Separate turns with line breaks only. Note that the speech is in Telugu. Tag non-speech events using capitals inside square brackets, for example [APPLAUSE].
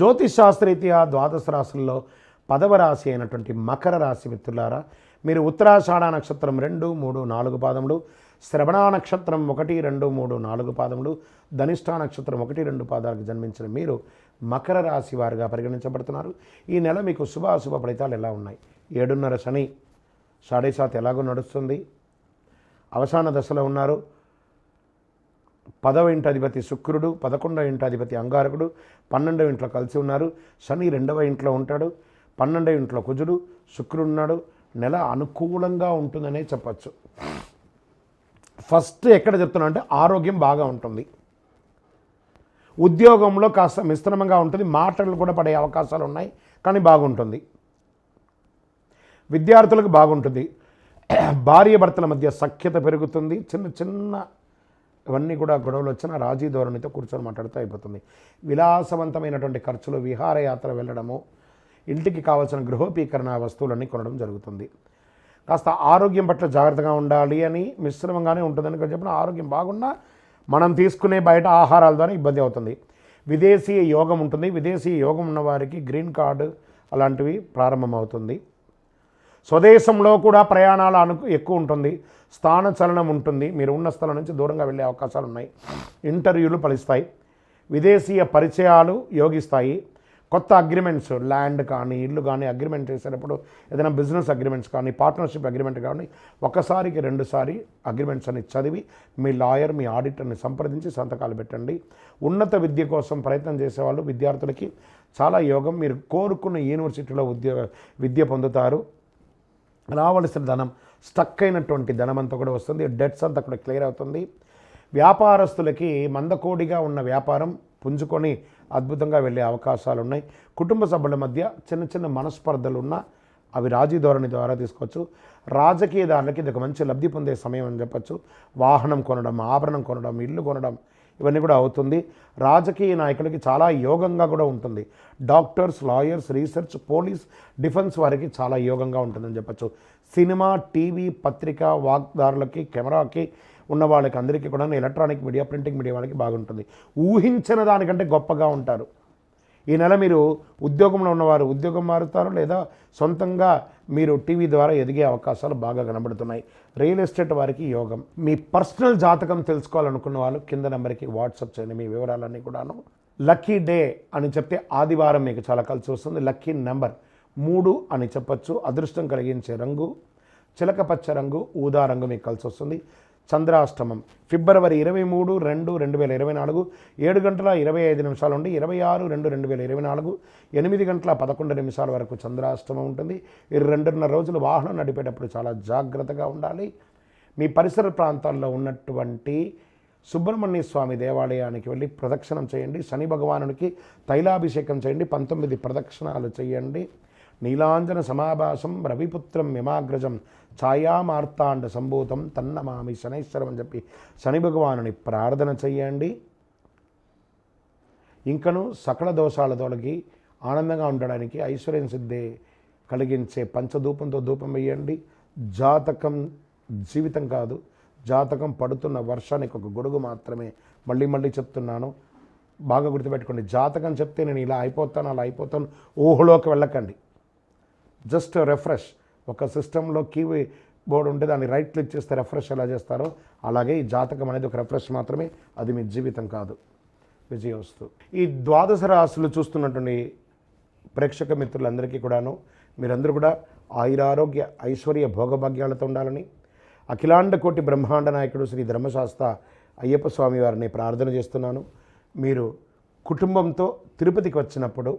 జ్యోతిష్ శాస్త్రరీత్యా ద్వాదశ రాశుల్లో పదవ రాశి అయినటువంటి మకర రాశి మిత్రులారా మీరు ఉత్తరాషాఢ నక్షత్రం రెండు మూడు నాలుగు పాదములు శ్రవణ నక్షత్రం ఒకటి రెండు మూడు నాలుగు పాదములు ధనిష్ఠా నక్షత్రం ఒకటి రెండు పాదాలకు జన్మించిన మీరు మకర రాశి వారుగా పరిగణించబడుతున్నారు. ఈ నెల మీకు శుభ అశుభ ఫలితాలు ఎలా ఉన్నాయి? ఏడున్నర శని సాడే సాత్ ఎలాగో నడుస్తుంది? అవసాన దశలో ఉన్నారు. పదవ ఇంటాధిపతి శుక్రుడు పదకొండవ ఇంటి అధిపతి అంగారకుడు పన్నెండవ ఇంట్లో కలిసి ఉన్నారు. శని రెండవ ఇంట్లో ఉంటాడు పన్నెండవ ఇంట్లో కుజుడు శుక్రుడు ఉన్నాడు నెల అనుకూలంగా ఉంటుందనే చెప్పచ్చు. ఫస్ట్ ఎక్కడ చెప్తున్నా అంటే ఆరోగ్యం బాగా ఉంటుంది. ఉద్యోగంలో కాస్త మిశ్రమంగా ఉంటుంది మాటలు కూడా పడే అవకాశాలు ఉన్నాయి కానీ బాగుంటుంది. విద్యార్థులకు బాగుంటుంది. [CLEARS THROAT] భార్య భర్తల మధ్య సఖ్యత పెరుగుతుంది చిన్న చిన్న ఇవన్నీ కూడా గొడవలు వచ్చిన రాజీ ధోరణితో కూర్చొని మాట్లాడుతూ అయిపోతుంది. విలాసవంతమైనటువంటి ఖర్చులు విహారయాత్ర వెళ్ళడము ఇంటికి కావాల్సిన గృహోపీకరణ వస్తువులన్నీ కొనడం జరుగుతుంది. కాస్త ఆరోగ్యం పట్ల జాగ్రత్తగా ఉండాలి అని మిశ్రమంగానే ఉంటుందని చెప్పిన ఆరోగ్యం బాగున్నా మనం తీసుకునే బయట ఆహారాల ద్వారా ఇబ్బంది అవుతుంది. విదేశీ యోగం ఉంటుంది. విదేశీ యోగం ఉన్న వారికి గ్రీన్ కార్డు అలాంటివి ప్రారంభమవుతుంది. స్వదేశంలో కూడా ప్రయాణాల అను ఎక్కువ ఉంటుంది. స్థాన చలనం ఉంటుంది. మీరు ఉన్న స్థలం నుంచి దూరంగా వెళ్ళే అవకాశాలు ఉన్నాయి. ఇంటర్వ్యూలు ఫలిస్తాయి. విదేశీయ పరిచయాలు యోగిస్తాయి. కొత్త అగ్రిమెంట్స్ ల్యాండ్ కానీ ఇల్లు కానీ అగ్రిమెంట్ చేసేటప్పుడు ఏదైనా బిజినెస్ అగ్రిమెంట్స్ కానీ పార్ట్నర్షిప్ అగ్రిమెంట్ కానీ ఒకసారికి రెండుసారి అగ్రిమెంట్స్ అని చదివి మీ లాయర్ మీ ఆడిటర్ని సంప్రదించి సంతకాలు పెట్టండి. ఉన్నత విద్య కోసం ప్రయత్నం చేసేవాళ్ళు విద్యార్థులకి చాలా యోగం. మీరు కోరుకున్న యూనివర్సిటీలో ఉద్యోగ విద్య పొందుతారు. రావలసిన ధనం స్టక్ అయినటువంటి ధనం అంతా కూడా వస్తుంది. డెట్స్ అంతా కూడా క్లియర్ అవుతుంది. వ్యాపారస్తులకి మందకోడిగా ఉన్న వ్యాపారం పుంజుకొని అద్భుతంగా వెళ్ళే అవకాశాలు ఉన్నాయి. కుటుంబ సభ్యుల మధ్య చిన్న చిన్న మనస్పర్ధలు ఉన్నా అవి రాజీ ధోరణి ద్వారా తీసుకోవచ్చు. రాజకీయదారులకి ఇది ఒక మంచి లబ్ధి పొందే సమయం అని చెప్పచ్చు. వాహనం కొనడం ఆభరణం కొనడం ఇల్లు కొనడం ఇవన్నీ కూడా అవుతుంది. రాజకీయ నాయకులకి చాలా యోగంగా కూడా ఉంటుంది. Doctors lawyers research police defence వారికి చాలా యోగంగా ఉంటుందని చెప్పచ్చు. సినిమా టీవీ పత్రిక వాగ్దారులకి కెమెరాకి ఉన్న వాళ్ళకి అందరికీ కూడా ఎలక్ట్రానిక్ మీడియా ప్రింటింగ్ మీడియా వాళ్ళకి బాగుంటుంది. ఊహించిన దానికంటే గొప్పగా ఉంటారు. ఈ నెల మీరు ఉద్యోగంలో ఉన్నవారు ఉద్యోగం మారుతారు లేదా సొంతంగా మీరు టీవీ ద్వారా ఎదిగే అవకాశాలు బాగా కనబడుతున్నాయి. రియల్ ఎస్టేట్ వారికి యోగం. మీ పర్సనల్ జాతకం తెలుసుకోవాలనుకున్న వాళ్ళు కింద నెంబర్కి వాట్సాప్ చేయండి. మీ వివరాలన్నీ కూడాను. లక్కీ డే అని చెప్తే ఆదివారం మీకు చాలా కలిసి వస్తుంది. లక్కీ నెంబర్ మూడు అని చెప్పచ్చు. అదృష్టం కలిగించే రంగు చిలక పచ్చ రంగు ఊదా రంగు మీకు కలిసి వస్తుంది. చంద్రాష్టమం. ఫిబ్రవరి ఇరవై మూడు రెండు రెండు వేల ఇరవై నాలుగు ఏడు గంటల ఇరవై ఐదు నిమిషాల నుండి ఇరవై ఆరు రెండు రెండు వేల ఇరవై నాలుగు ఎనిమిది గంటల పదకొండు నిమిషాల వరకు చంద్రాష్టమం ఉంటుంది. ఈ రెండున్నర రోజులు వాహనం నడిపేటప్పుడు చాలా జాగ్రత్తగా ఉండాలి. మీ పరిసర ప్రాంతాల్లో ఉన్నటువంటి సుబ్రహ్మణ్య స్వామి దేవాలయానికి వెళ్ళి ప్రదక్షిణం చేయండి. శని భగవానునికి తైలాభిషేకం చేయండి. పంతొమ్మిది ప్రదక్షిణాలు చేయండి. నీలాంజన సమాభాసం రవిపుత్రం యమాగ్రజం ఛాయామార్తాండ సంభూతం తన్నమామి శనైశ్వరం అని చెప్పి శని భగవానుని ప్రార్థన చెయ్యండి. ఇంకను సకల దోషాల తొలగి ఆనందంగా ఉండడానికి ఐశ్వర్యం సిద్ధి కలిగించే పంచధూపంతో ధూపం వేయండి. జాతకం జీవితం కాదు జాతకం పడుతున్న వర్షానికి ఒక గొడుగు మాత్రమే మళ్ళీ మళ్ళీ చెప్తున్నాను. బాగా గుర్తుపెట్టుకోండి జాతకం చెప్తే నేను ఇలా అయిపోతాను అలా అయిపోతాను ఊహలోకి వెళ్ళకండి. Just refresh. ఒక సిస్టంలో కీ బోర్డు ఉంటే దాన్ని రైట్ క్లిక్ చేస్తే రిఫ్రెష్ ఎలా చేస్తారో అలాగే ఈ జాతకం అనేది ఒక రిఫ్రెష్ మాత్రమే అది మీ జీవితం కాదు. విజయవస్తు. ఈ ద్వాదశ రాశులు చూస్తున్నటువంటి ప్రేక్షక మిత్రులందరికీ కూడాను మీరందరూ కూడా ఆయురారోగ్య ఐశ్వర్య భోగభాగ్యాలతో ఉండాలని అఖిలాండ కోటి బ్రహ్మాండ నాయకుడు శ్రీ ధర్మశాస్త్ర అయ్యప్ప స్వామి వారిని ప్రార్థన చేస్తున్నాను. మీరు కుటుంబంతో తిరుపతికి వచ్చినప్పుడు